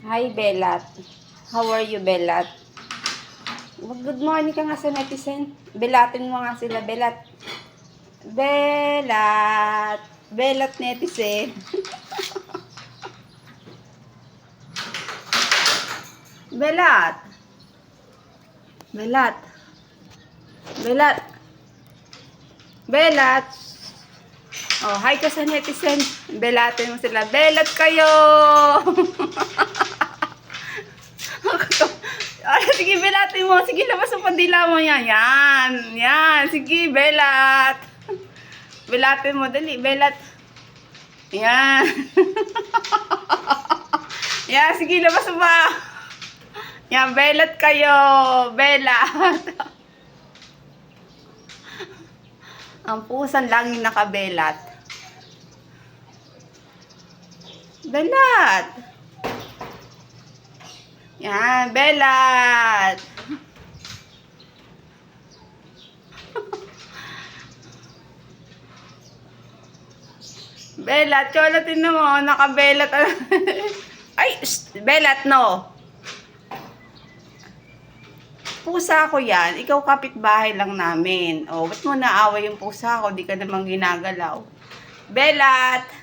Hi, Belat. How are you, Belat? Good morning ka nga sa netizen. Belatin mo nga sila, Belat. Belat. Belat netizen. Belat. Belat. Belat. Belat. Oh, hi ka sa netizen. Belatin mo sila. Belat kayo! Ay, sige, belatin mo. Sige, labas mo pandila mo yan. Yan. Yan. Sige, belat. Belatin mo. Dali, belat. Yan. yan, sige, labas mo ba? Yan, belat kayo. Belat. Ang pusan lang yung nakabelat. Belat. Yan, belat. belat, chola tinan mo, nakabelat. Ay, belat no. Pusa ko yan. Ikaw kapitbahay lang namin. O, ba't mo naaway yung pusa ko? Di ka namang ginagalaw. Belat!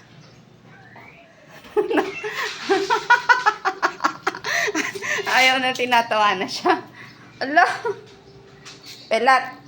Ayaw na tinatawa na siya. Ala! Belat!